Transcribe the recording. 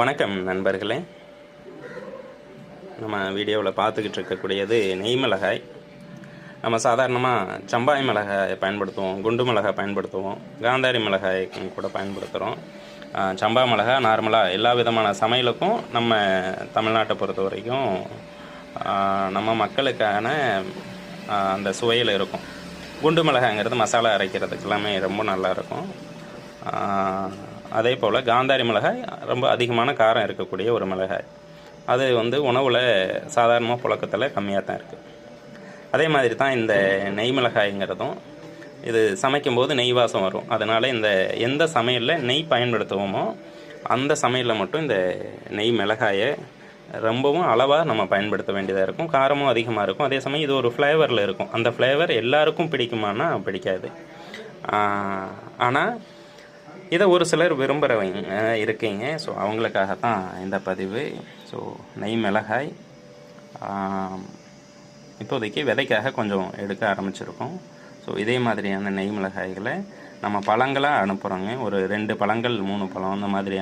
வணக்கம் நண்பர்களே. நம்ம வீடியோவில் பார்த்துக்கிட்டு இருக்கக்கூடியது நெய் மிளகாய். நம்ம சாதாரணமாக சம்பாய் மிளகாய் பயன்படுத்துவோம் குண்டு மிளகாய் பயன்படுத்துவோம் காந்தாரி மிளகாய் கூட பயன்படுத்துகிறோம் சம்பா மிளகாய் நார்மலாக எல்லா விதமான சமையலுக்கும் நம்ம தமிழ்நாட்டை பொறுத்த வரைக்கும் நம்ம மக்களுக்கான அந்த சுவையில் இருக்கும். குண்டு மிளகாய்ங்கிறது மசாலா அரைக்கிறதுக்கு எல்லாமே ரொம்ப நல்லா இருக்கும். அதே போல் காந்தாரி மிளகாய் ரொம்ப அதிகமான காரம் இருக்கக்கூடிய ஒரு மிளகாய். அது வந்து உணவில் சாதாரணமாக புழக்கத்தில் கம்மியாக தான் இருக்குது அதே மாதிரி தான் இந்த நெய் மிளகாய்ங்கிறதும் இது சமைக்கும்போது நெய் வாசம் வரும். அதனால் இந்த எந்த சமையலில் நெய் பயன்படுத்துவோமோ அந்த சமையலில் மட்டும் இந்த நெய் மிளகாயை ரொம்பவும் அளவாக நம்ம பயன்படுத்த வேண்டியதாக இருக்கும். காரமும் அதிகமாக இருக்கும். அதே சமயம் இது ஒரு ஃப்ளேவரில் இருக்கும். அந்த ஃப்ளேவர் எல்லாருக்கும் பிடிக்குமானா பிடிக்காது. ஆனால் இதை ஒரு சிலர் விரும்புகிறவங்க இருக்கீங்க. ஸோ அவங்களுக்காக தான் இந்த பதிவு. ஸோ நெய் மிளகாய் இப்போதைக்கு விதைக்காக கொஞ்சம் எடுக்க ஆரம்பிச்சிருக்கோம். ஸோ இதே மாதிரியான நெய் மிளகாய்களை நம்ம பழங்களாக அனுப்புகிறோங்க ஒரு ரெண்டு பழங்கள் மூணு பழம் அந்த மாதிரி